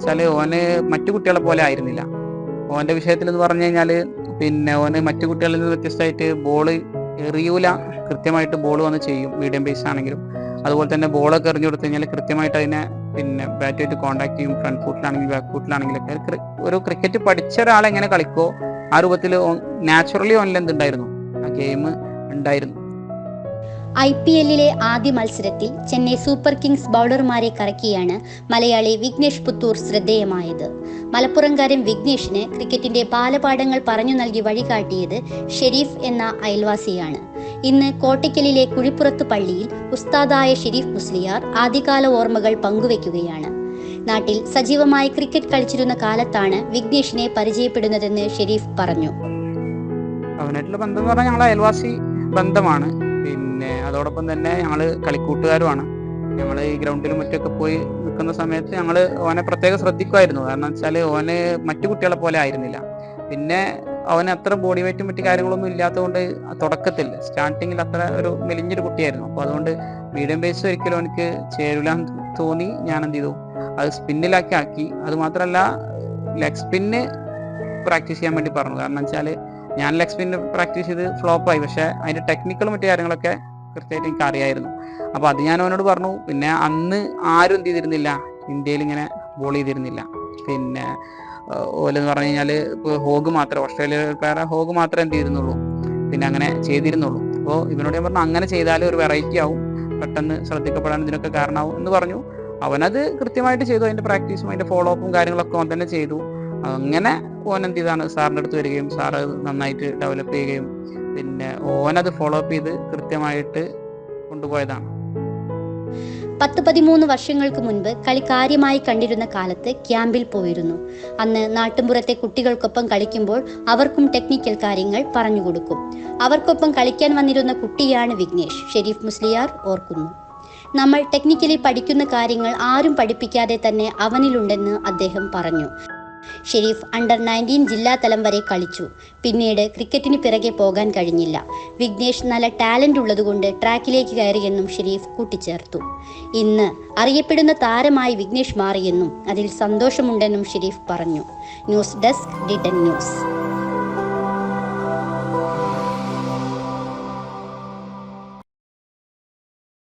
വെച്ചാൽ ഓന് മറ്റു കുട്ടികളെ പോലെ ആയിരുന്നില്ല. ഓന്റെ വിഷയത്തിൽ എന്ന് പറഞ്ഞു കഴിഞ്ഞാൽ പിന്നെ ഓന് മറ്റു കുട്ടികളിൽ നിന്ന് വ്യത്യസ്തമായിട്ട് ബോൾ എറിയൂല. കൃത്യമായിട്ട് ബോൾ വന്ന് ചെയ്യും മീഡിയം ബേസ് ആണെങ്കിലും. അതുപോലെ തന്നെ ബോളൊക്കെ എറിഞ്ഞു കൊടുത്തു കഴിഞ്ഞാൽ കൃത്യമായിട്ട് അതിനെ പിന്നെ ബാറ്റുമായിട്ട് കോണ്ടാക്ട് ചെയ്യും. ഫ്രണ്ട് ഫുട്ടിലാണെങ്കിലും ബാക്ക് ഫുട്ടിലാണെങ്കിലൊക്കെ ഒരു ക്രിക്കറ്റ് പഠിച്ച ഒരാൾ എങ്ങനെ കളിക്കോ ആ രൂപത്തിൽ നാച്ചുറലി ഓനിൽ എന്തുണ്ടായിരുന്നു? ആ ഗെയിം ഉണ്ടായിരുന്നു. ഐ പി എല്ലിലെ ആദ്യ മത്സരത്തിൽ ചെന്നൈ സൂപ്പർ കിങ്സ് ബൗളർമാരെ കറക്കിയാണ് മലയാളി വിഘ്നേഷ് പുത്തൂർ ശ്രദ്ധേയമായത്. മലപ്പുറംകാരൻ വിഘ്നേഷിന് ക്രിക്കറ്റിന്റെ ബാലപാഠങ്ങൾ പറഞ്ഞു നൽകി വഴികാട്ടിയത് ഷെരീഫ് എന്ന അയൽവാസിയാണ്. ഇന്ന് കോട്ടയ്ക്കലിലെ കുഴിപ്പുറത്ത് പള്ളിയിൽ ഉസ്താദായ ഷെരീഫ് മുസ്ലിയാർ ആദ്യകാല ഓർമ്മകൾ പങ്കുവയ്ക്കുകയാണ്. നാട്ടിൽ സജീവമായി ക്രിക്കറ്റ് കളിച്ചിരുന്ന കാലത്താണ് വിഘ്നേഷിനെ പരിചയപ്പെടുന്നതെന്ന് ഷെരീഫ് പറഞ്ഞു. അവനായിട്ടുള്ള ബന്ധം എന്ന് പറഞ്ഞാൽ ഞങ്ങൾ അയൽവാസി ബന്ധമാണ്. പിന്നെ അതോടൊപ്പം തന്നെ ഞങ്ങൾ കളിക്കൂട്ടുകാരുമാണ്. ഞങ്ങൾ ഈ ഗ്രൗണ്ടിലും മറ്റൊക്കെ പോയി നിൽക്കുന്ന സമയത്ത് ഞങ്ങൾ ഓനെ പ്രത്യേകം ശ്രദ്ധിക്കുമായിരുന്നു. കാരണം വെച്ചാൽ ഓന് മറ്റു കുട്ടികളെ പോലെ ആയിരുന്നില്ല. പിന്നെ അവന് അത്ര ബോഡി വെയിറ്റും മറ്റു കാര്യങ്ങളൊന്നും ഇല്ലാത്തതുകൊണ്ട് തുടക്കത്തിൽ സ്റ്റാർട്ടിങ്ങിൽ അത്ര ഒരു മെലിഞ്ഞൊരു കുട്ടിയായിരുന്നു. അപ്പോൾ അതുകൊണ്ട് മീഡിയം ബേസ് ഒരിക്കലും എനിക്ക് ചേരില്ല തോന്നി ഞാൻ എന്ത് ചെയ്തു? അത് സ്പിന്നിലാക്കി ആക്കി. അത് മാത്രമല്ല ലെഗ് സ്പിന്ന് പ്രാക്ടീസ് ചെയ്യാൻ വേണ്ടി പറഞ്ഞു. കാരണം വെച്ചാൽ ഞാൻ ലെഗ് സ്പിന്ന് പ്രാക്ടീസ് ചെയ്ത് ഫ്ലോപ്പായി പക്ഷേ അതിന്റെ ടെക്നിക്കൽ മറ്റു കാര്യങ്ങളൊക്കെ കൃത്യമായിട്ട് എനിക്ക് അറിയായിരുന്നു. അപ്പൊ അത് ഞാൻ അവനോട് പറഞ്ഞു പിന്നെ അന്ന് ആരും എന്ത് ചെയ്തിരുന്നില്ല. ഇന്ത്യയിൽ ഇങ്ങനെ ബോൾ ചെയ്തിരുന്നില്ല. പിന്നെ ഓലെന്ന് പറഞ്ഞു കഴിഞ്ഞാൽ ഇപ്പോൾ ഹോഗ് മാത്രം ഓസ്ട്രേലിയ പ്ലെയറെ ഹോഗ് മാത്രമേ എന്ത് ചെയ്തിരുന്നുള്ളൂ. പിന്നെ അങ്ങനെ ചെയ്തിരുന്നുള്ളൂ. അപ്പോൾ ഇവനോട് ഞാൻ പറഞ്ഞു അങ്ങനെ ചെയ്താൽ ഒരു വെറൈറ്റി ആവും. പെട്ടെന്ന് ശ്രദ്ധിക്കപ്പെടാൻ ഇതിനൊക്കെ കാരണമാവും. എന്ന് പറഞ്ഞു. അവനത് കൃത്യമായിട്ട് ചെയ്തു. അതിന്റെ പ്രാക്ടീസും അതിന്റെ ഫോളോ അപ്പും കാര്യങ്ങളൊക്കെ അവൻ തന്നെ ചെയ്തു. അങ്ങനെ ഓൻ എന്ത് ചെയ്താണ് സാറിന്റെ അടുത്ത് വരികയും സാറ് നന്നായിട്ട് ഡെവലപ്പ് ചെയ്യുകയും ഓനത് ഫോളോ അപ്പ് ചെയ്ത് കൃത്യമായിട്ട് കൊണ്ടുപോയതാണ്. പത്ത് പതിമൂന്ന് വർഷങ്ങൾക്ക് മുൻപ് കളി കാര്യമായി കണ്ടിരുന്ന കാലത്ത് ക്യാമ്പിൽ പോയിരുന്നു. അന്ന് നാട്ടുമ്പുറത്തെ കുട്ടികൾക്കൊപ്പം കളിക്കുമ്പോൾ അവർക്കും ടെക്നിക്കൽ കാര്യങ്ങൾ പറഞ്ഞു കൊടുക്കും. അവർക്കൊപ്പം കളിക്കാൻ വന്നിരുന്ന കുട്ടിയാണ് വിഘ്നേഷ്. ഷെരീഫ് മുസ്ലിയാർ ഓർക്കുന്നു. നമ്മൾ ടെക്നിക്കലി പഠിക്കുന്ന കാര്യങ്ങൾ ആരും പഠിപ്പിക്കാതെ തന്നെ അവനിലുണ്ടെന്ന് അദ്ദേഹം പറഞ്ഞു. ഷെരീഫ് അണ്ടർ നയന്റീൻ ജില്ലാതലം വരെ കളിച്ചു. പിന്നീട് ക്രിക്കറ്റിന് പിറകെ പോകാൻ കഴിഞ്ഞില്ല. വിഘ്നേഷ് നല്ല ടാലന്റ് ഉള്ളതുകൊണ്ട് ട്രാക്കിലേക്ക് കയറിയെന്നും ഷെരീഫ് കൂട്ടിച്ചേർത്തു. ഇന്ന് അറിയപ്പെടുന്ന താരമായി വിഘ്നേഷ് മാറിയെന്നും അതിൽ സന്തോഷമുണ്ടെന്നും ഷെരീഫ് പറഞ്ഞു. ന്യൂസ് ഡെസ്ക് ഡിറ്റൻ ന്യൂസ്.